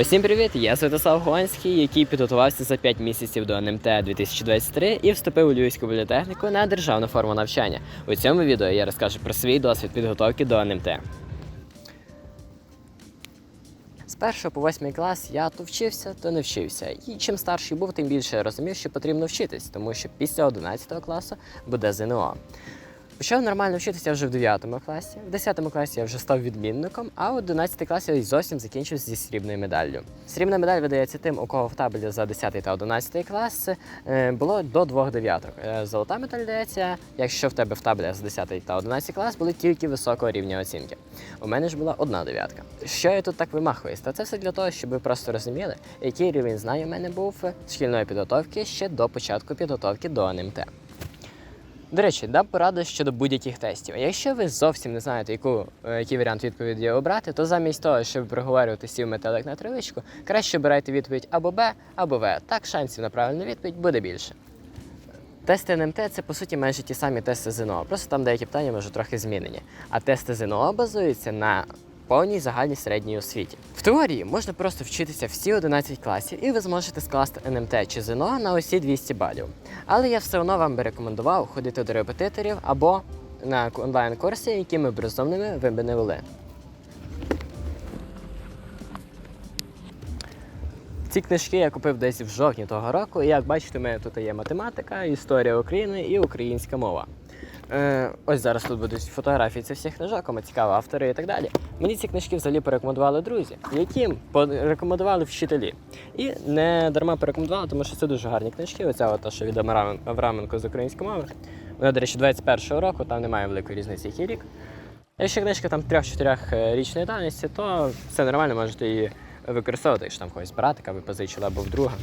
Усім привіт! Я Святослав Гонський, який підготувався за 5 місяців до НМТ 2023 і вступив у Львівську політехніку на державну форму навчання. У цьому відео я розкажу про свій досвід підготовки до НМТ. З першого по восьмий клас я то вчився, то не вчився. І чим старший був, тим більше я розумів, що потрібно вчитись, тому що після 11 класу буде ЗНО. Почав нормально вчитися вже в 9 класі, в 10 класі я вже став відмінником, а в 11 класі я зовсім закінчив зі срібною медаллю. Срібна медаль видається тим, у кого в табелі за 10 та 11 клас е, було до двох дев'яток. Е, Золота медаль дається, якщо в тебе в табелі за 10 та 11 клас були тільки високого рівня оцінки. У мене ж була одна дев'ятка. Що я тут так вимахуюсь? Та це все для того, щоб ви просто розуміли, який рівень знань у мене був шкільної підготовки ще до початку підготовки до НМТ. До речі, дам пораду щодо будь-яких тестів. Якщо ви зовсім не знаєте, яку, е, який варіант відповіді обрати, то замість того, щоб проговорювати сів метелик на тривичку, краще обирайте відповідь або Б, або В. Так шансів на правильну відповідь буде більше. Тести НМТ це по суті майже ті самі тести ЗНО, просто там деякі питання може трохи змінені. А тести ЗНО базуються на повній загальній середній освіті. В теорії можна просто вчитися всі 11 класів, і ви зможете скласти НМТ чи ЗНО на усі 200 балів. Але я все одно вам би рекомендував ходити до репетиторів або на онлайн-курси, якими б розумними ви б не вели. Ці книжки я купив десь в жовтні того року. І як бачите, у мене тут є математика, історія України і українська мова. Е, ось зараз тут будуть фотографії цих всіх книжок, кому цікаво, автори і так далі. Мені ці книжки взагалі порекомендували друзі, яким порекомендували вчителі. І не дарма порекомендували, тому що це дуже гарні книжки. Оця от, та, що від Аврамен- Авраменко з української мови. Вона, до речі, 21-го року, там немає великої різниці, який рік. Якщо книжка там 3-4 річної давності, то все нормально, можете її використовувати, якщо там когось братика ви позичили або в друга.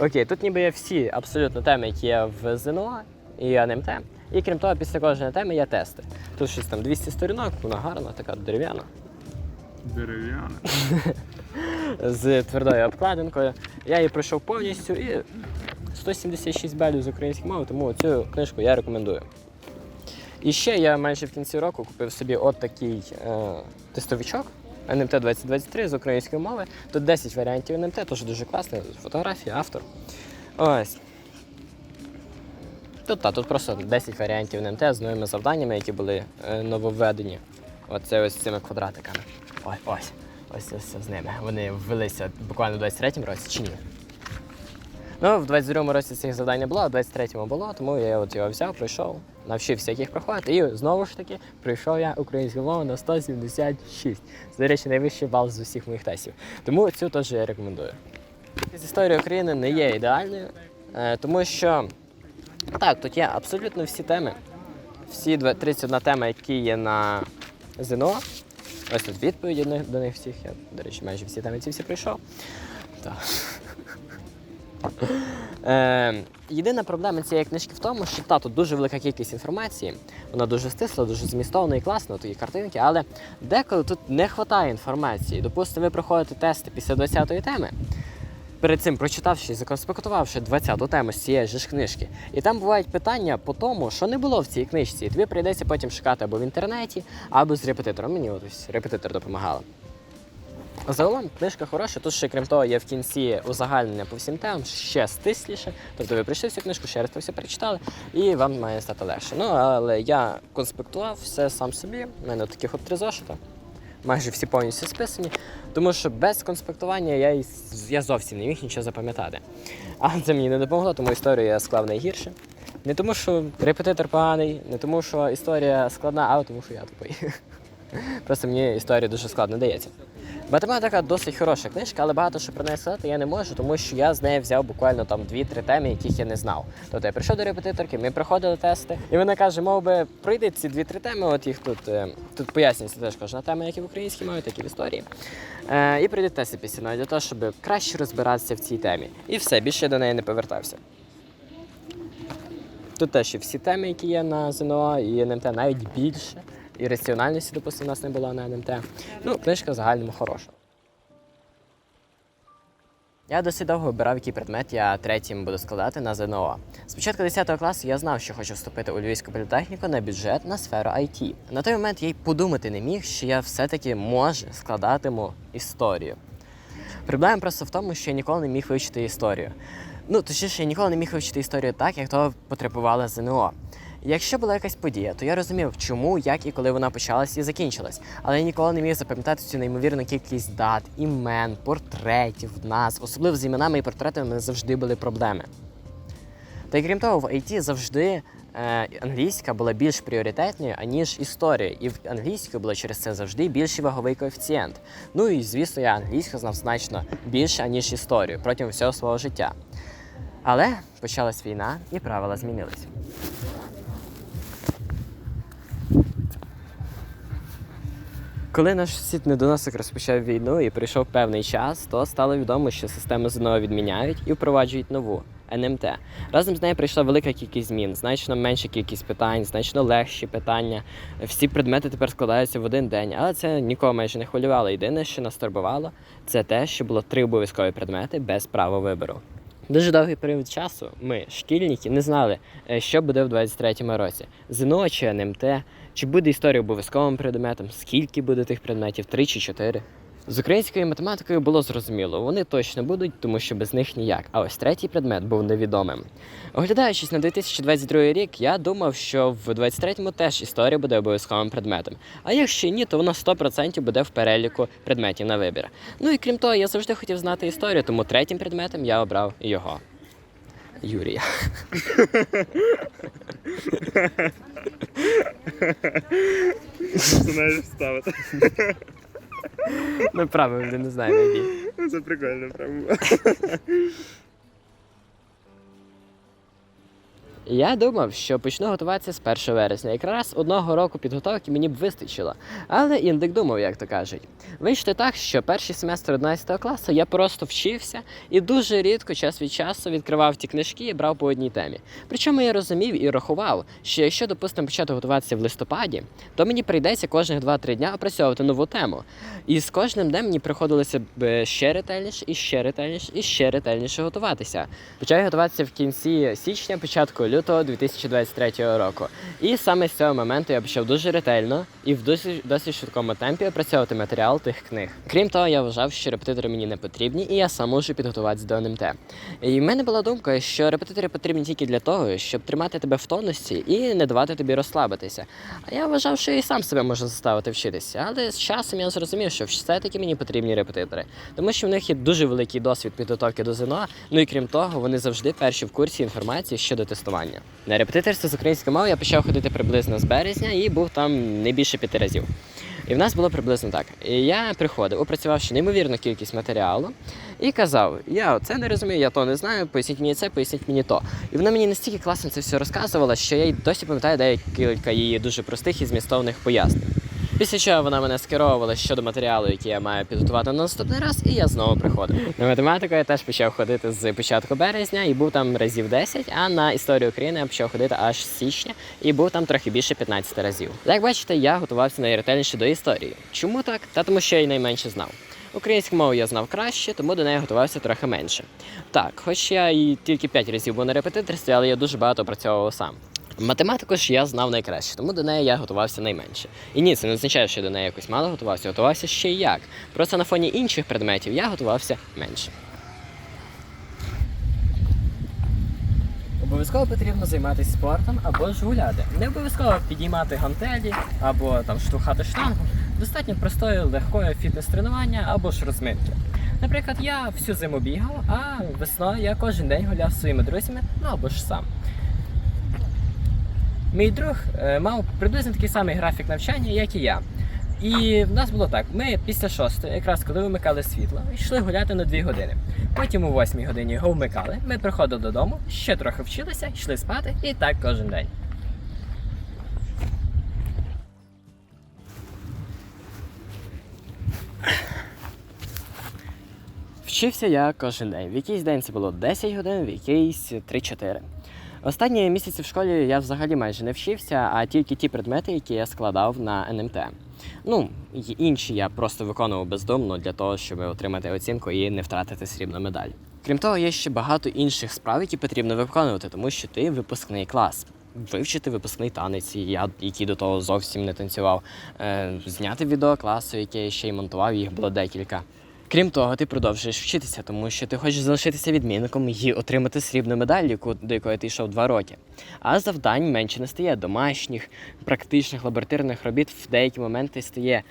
Окей, тут ніби є всі абсолютно теми, які є в ЗНО і НМТ. І крім того, після кожної теми є тести. Тут щось там 200 сторінок, вона гарна, така дерев'яна, Дерев'яне. з твердою обкладинкою. Я її пройшов повністю і 176 балів з української мови, тому цю книжку я рекомендую. І ще я майже в кінці року купив собі от такий е, тестовичок НМТ 2023 з української мови. Тут 10 варіантів НМТ, теж дуже класно, фотографії, автор. Ось. Тут, та, тут просто 10 варіантів НМТ з новими завданнями, які були е, нововведені. Оце ось цими квадратиками. Ось, ось. Ось ось з ними. Вони ввелися буквально в 23-му році чи ні? Ну, в 22-му році цих завдань не було, а в 23-му було, тому я от його взяв, пройшов, навчився, їх проходити. І знову ж таки пройшов я українську мову на 176. Це, до речі, найвищий бал з усіх моїх тестів. Тому цю теж я рекомендую. З історії України не є ідеальною, е, тому що так, тут є абсолютно всі теми. Всі два- 31 тема, які є на ЗНО. Ось тут відповіді до них всіх. Я, до речі, майже всі теми ці всі пройшов. Так. Е, єдина проблема цієї книжки в тому, що та, тут дуже велика кількість інформації, вона дуже стисла, дуже змістовна і класна, тут картинки, але деколи тут не вистачає інформації. Допустимо, ви проходите тести після 20-ї теми, перед цим прочитавши і законспектувавши 20-ту тему з цієї ж книжки. І там бувають питання по тому, що не було в цій книжці. І тобі прийдеться потім шукати або в інтернеті, або з репетитором. Мені ось репетитор допомагала. Загалом книжка хороша, тут ще крім того, є в кінці узагальнення по всім темам ще стисліше. Тобто ви прийшли всю книжку, ще раз все перечитали, і вам має стати легше. Ну, але я конспектував все сам собі. У мене таких от три зошита. Майже всі повністю списані, тому що без конспектування я, й- я зовсім не міг нічого запам'ятати. А це мені не допомогло, тому історію я склав найгірше. Не тому, що репетитор поганий, не тому, що історія складна, а тому, що я тупий. Просто мені історія дуже складно дається. Математика досить хороша книжка, але багато що про неї сказати я не можу, тому що я з неї взяв буквально там дві-три теми, яких я не знав. Тобто я прийшов до репетиторки, ми проходили тести, і вона каже, мов би, пройди ці дві-три теми, от їх тут, е, тут пояснюється теж кожна тема, як і в українській мові, так і в історії. Е, і пройди тести після неї для того, щоб краще розбиратися в цій темі. І все, більше я до неї не повертався. Тут теж є всі теми, які є на ЗНО, і НМТ навіть більше. І раціональності, допустимо, у нас не було на НМТ. Ну, книжка в загальному хороша. Я досить довго вибирав, який предмет я третім буду складати на ЗНО. Спочатку 10 класу я знав, що хочу вступити у Львівську політехніку на бюджет на сферу IT. На той момент я й подумати не міг, що я все-таки може складатиму історію. Проблема просто в тому, що я ніколи не міг вивчити історію. Ну, точніше, я ніколи не міг вивчити історію так, як того потребувала ЗНО. Якщо була якась подія, то я розумів, чому, як і коли вона почалась і закінчилась. Але я ніколи не міг запам'ятати цю неймовірну кількість дат, імен, портретів, назв. Особливо з іменами і портретами мене завжди були проблеми. Та й крім того, в IT завжди е, англійська була більш пріоритетною, аніж історія. І в англійської було через це завжди більший ваговий коефіцієнт. Ну і звісно, я англійську знав значно більше, аніж історію протягом всього свого життя. Але почалась війна і правила змінились. Коли наш сусід недоносик розпочав війну і прийшов певний час, то стало відомо, що систему ЗНО відміняють і впроваджують нову НМТ. Разом з нею прийшла велика кількість змін, значно менша кількість питань, значно легші питання. Всі предмети тепер складаються в один день, але це нікого майже не хвилювало. Єдине, що нас турбувало, це те, що було три обов'язкові предмети без права вибору. Дуже довгий період часу ми, шкільники, не знали, е, що буде в 23-му році: ЗНО чи НМТ, чи буде історія обов'язковим предметом, скільки буде тих предметів, три чи чотири. З українською математикою було зрозуміло, вони точно будуть, тому що без них ніяк. А ось третій предмет був невідомим. Оглядаючись на 2022 рік, я думав, що в 23-му теж історія буде обов'язковим предметом. А якщо ні, то вона 100% буде в переліку предметів на вибір. Ну і крім того, я завжди хотів знати історію, тому третім предметом я обрав його. Юрія. Знаєш вставити. Ну правильно, не знаю, найді. Це прикольно, прям. Я думав, що почну готуватися з 1 вересня. Якраз одного року підготовки мені б вистачило. Але індик думав, як то кажуть. Вийшло так, що перший семестр 11 класу я просто вчився і дуже рідко час від часу відкривав ті книжки і брав по одній темі. Причому я розумів і рахував, що якщо, допустимо, почати готуватися в листопаді, то мені прийдеться кожних 2-3 дня опрацьовувати нову тему. І з кожним днем мені приходилося б ще ретельніше, і ще ретельніше, і ще ретельніше готуватися. Почав готуватися в кінці січня, початку лютого 2023 року. І саме з цього моменту я почав дуже ретельно і в досить, досить швидкому темпі опрацьовувати матеріал тих книг. Крім того, я вважав, що репетитори мені не потрібні, і я сам можу підготуватися до НМТ. І в мене була думка, що репетитори потрібні тільки для того, щоб тримати тебе в тонусі і не давати тобі розслабитися. А я вважав, що і сам себе можу заставити вчитися. Але з часом я зрозумів, що все-таки мені потрібні репетитори, тому що в них є дуже великий досвід підготовки до ЗНО. Ну і крім того, вони завжди перші в курсі інформації щодо тестування. На репетиторство з української мови я почав ходити приблизно з березня і був там не більше п'яти разів. І в нас було приблизно так. І я приходив, опрацювавши неймовірну кількість матеріалу, і казав: Я це не розумію, я то не знаю, поясніть мені це, поясніть мені то. І вона мені настільки класно це все розказувала, що я й досі пам'ятаю деякі кілька її дуже простих і змістовних пояснень. Після чого вона мене скеровувала щодо матеріалу, який я маю підготувати на наступний раз, і я знову приходив. На математику я теж почав ходити з початку березня і був там разів 10, а на історію України я почав ходити аж з січня і був там трохи більше 15 разів. Як бачите, я готувався найретельніше до історії. Чому так? Та тому, що я й найменше знав. Українську мову я знав краще, тому до неї готувався трохи менше. Так, хоч я і тільки 5 разів був на репетиторстві, але я дуже багато опрацьовував сам. Математику ж я знав найкраще, тому до неї я готувався найменше. І ні, це не означає, що до неї якось мало готувався, готувався ще й як. Просто на фоні інших предметів я готувався менше. Обов'язково потрібно займатися спортом або ж гуляти. Не обов'язково підіймати гантелі або там штовхати штангу. Достатньо простої легкої фітнес-тренування або ж розминки. Наприклад, я всю зиму бігав, а весною я кожен день гуляв зі своїми друзями, ну або ж сам. Мій друг е, мав приблизно такий самий графік навчання, як і я. І в нас було так: ми після шостої, якраз коли вимикали світло, йшли гуляти на дві години. Потім о восьмій годині його вмикали. Ми приходили додому, ще трохи вчилися, йшли спати, і так кожен день. Вчився я кожен день. В якийсь день це було 10 годин, в якийсь 3-4. Останні місяці в школі я взагалі майже не вчився, а тільки ті предмети, які я складав на НМТ. Ну, інші я просто виконував бездумно для того, щоб отримати оцінку і не втратити срібну медаль. Крім того, є ще багато інших справ, які потрібно виконувати, тому що ти випускний клас. Вивчити випускний танець, я який до того зовсім не танцював, е, зняти відео класу, яке я ще й монтував, їх було декілька. Крім того, ти продовжуєш вчитися, тому що ти хочеш залишитися відмінником і отримати срібну медаль, яку, до якої ти йшов два роки. А завдань менше не стає. Домашніх, практичних лабораторних робіт в деякі моменти стає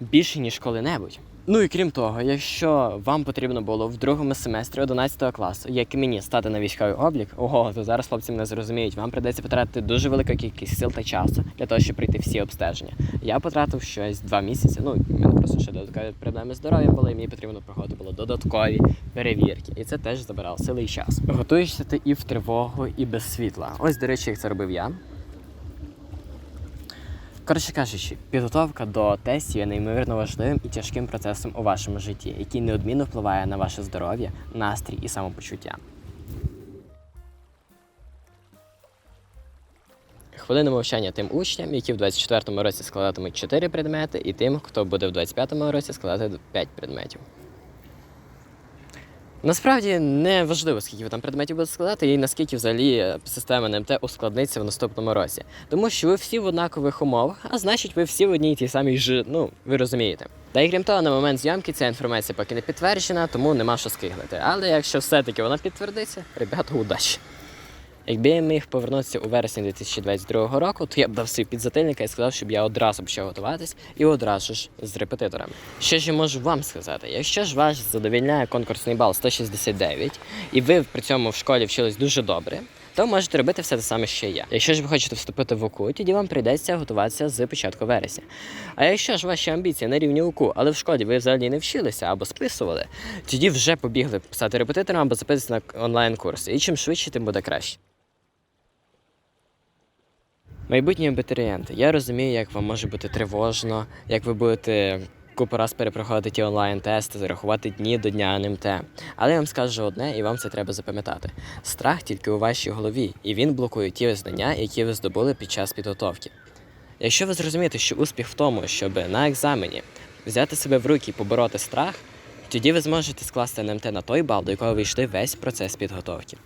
більше, ніж коли-небудь. Ну і крім того, якщо вам потрібно було в другому семестрі 11 класу, як і мені, стати на військовий облік, ого, то зараз хлопці мене зрозуміють, вам придеться потратити дуже велику кількість сил та часу для того, щоб пройти всі обстеження. Я потратив щось два місяці. Ну, в мене просто ще додаткові проблеми з здоров'ям були, і мені потрібно проходити було додаткові перевірки. І це теж забирало сили і час. Готуєшся ти і в тривогу, і без світла. Ось, до речі, як це робив я. Коротше кажучи, підготовка до тестів є неймовірно важливим і тяжким процесом у вашому житті, який неодмінно впливає на ваше здоров'я, настрій і самопочуття. Хвилина мовчання тим учням, які в 24-му році складатимуть 4 предмети, і тим, хто буде в 25-му році складати 5 предметів. Насправді не важливо, скільки ви там предметів будете складати, і наскільки взагалі е, система НМТ ускладниться в наступному році. Тому що ви всі в однакових умовах, а значить, ви всі в одній тій самій ж, ну, ви розумієте. Та й крім того, на момент зйомки ця інформація поки не підтверджена, тому нема що скиглити. Але якщо все-таки вона підтвердиться, ребята, удачі! Якби я міг повернутися у вересні 2022 року, то я б дав свій підзатильника і сказав, щоб я одразу почав готуватись і одразу ж з репетиторами. Що ж я можу вам сказати? Якщо ж ваш задовільняє конкурсний бал 169, і ви при цьому в школі вчились дуже добре, то можете робити все те саме, що я. Якщо ж ви хочете вступити в УКУ, тоді вам прийдеться готуватися з початку вересня. А якщо ж ваші амбіції на рівні УКУ, але в школі ви взагалі не вчилися або списували, тоді вже побігли писати репетиторам або записатися на онлайн-курси. І чим швидше, тим буде краще. Майбутні абітурієнти, я розумію, як вам може бути тривожно, як ви будете купу раз перепроходити ті онлайн-тести, зарахувати дні до дня НМТ. Але я вам скажу одне, і вам це треба запам'ятати. Страх тільки у вашій голові, і він блокує ті знання, які ви здобули під час підготовки. Якщо ви зрозумієте, що успіх в тому, щоб на екзамені взяти себе в руки і побороти страх, тоді ви зможете скласти НМТ на той бал, до якого ви йшли весь процес підготовки.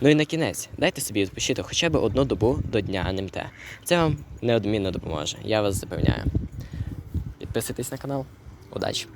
Ну і на кінець, дайте собі відпочити хоча б одну добу до дня НМТ. Це вам неодмінно допоможе, я вас запевняю. Підписуйтесь на канал. Удачі!